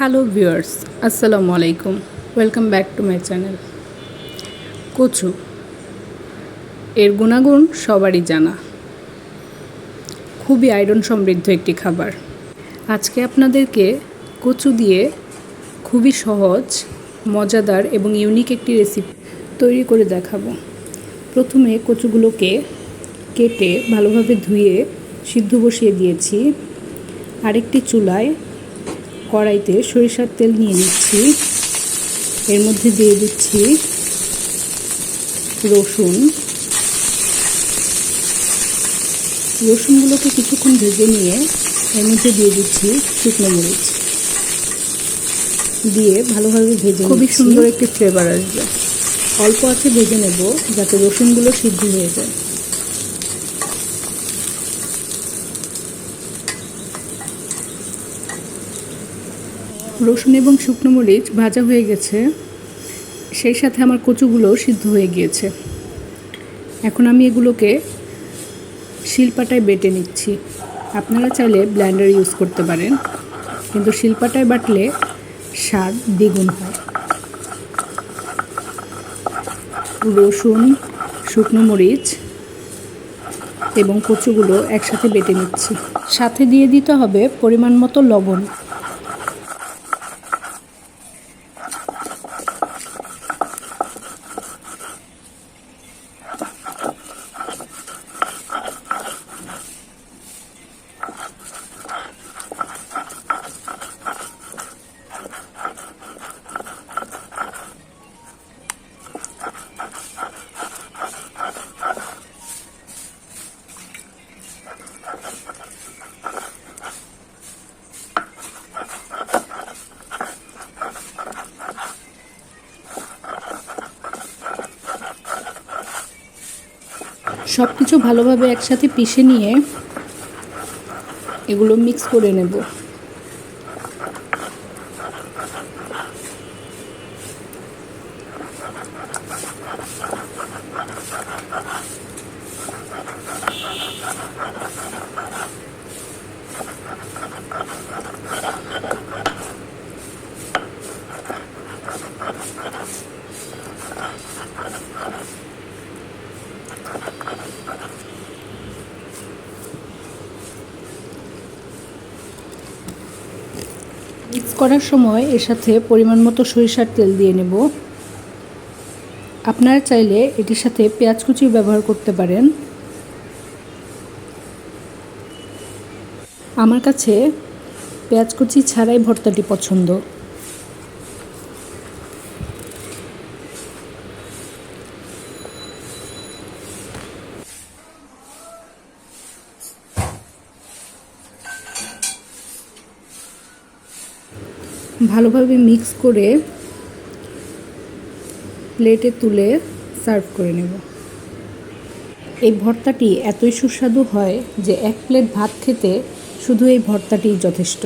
Hello viewers আসসালামু আলাইকুম welcome back to my channel কচু এর গুণাগুণ সবারই জানা। খুবই আয়রন সমৃদ্ধ একটি খাবার। আজকে আপনাদেরকে কচু দিয়ে খুবই সহজ, মজাদার এবং ইউনিক একটি রেসিপি তৈরি করে দেখাবো। প্রথমে কচুগুলোকে কেটে ভালোভাবে ধুয়ে সিদ্ধ বসিয়ে দিয়েছি। আরেকটি চুলায় কড়াইতে সরিষার তেল নিয়ে নিচ্ছি। এর মধ্যে দিয়ে দিচ্ছি রসুন। রসুনগুলোকে কিছুক্ষণ ভেজে নিয়ে এর মধ্যে দিয়ে দিচ্ছি শুকনো মরিচ। দিয়ে ভালোভাবে ভেজে খুবই সুন্দর একটি ফ্লেভার আসবে। অল্প আছে ভেজে নেব যাতে রসুনগুলো সিদ্ধ হয়ে যায়। রসুন এবং শুকনো মরিচ ভাজা হয়ে গেছে। সেই সাথে আমার কচুগুলো সিদ্ধ হয়ে গিয়েছে। এখন আমি এগুলোকে শিলপাটায় বেটে নিচ্ছি। আপনারা চাইলে ব্ল্যান্ডার ইউজ করতে পারেন, কিন্তু শিলপাটায় বাটলে স্বাদ দ্বিগুণ হয়। রসুন, শুকনো মরিচ এবং কচুগুলো একসাথে বেটে নিচ্ছি। সাথে দিয়ে দিতে হবে পরিমাণ মতো লবণ। সব কিছু ভালোভাবে একসাথে পিষে নিয়ে এগুলো মিক্স করে নেব। করার সময় এর সাথে পরিমাণ মতো সরিষার তেল দিয়ে নেব। আপনারা চাইলে এটির সাথে পেঁয়াজ কুচি ব্যবহার করতে পারেন। আমার কাছে পেঁয়াজ কুচি ছাড়াই ভর্তাটি পছন্দ। ভালোভাবে মিক্স করে প্লেটে তুলে সার্ভ করে নেব। এই ভর্তাটি এতই সুস্বাদু হয় যে এক প্লেট ভাত খেতে শুধু এই ভর্তাটি যথেষ্ট।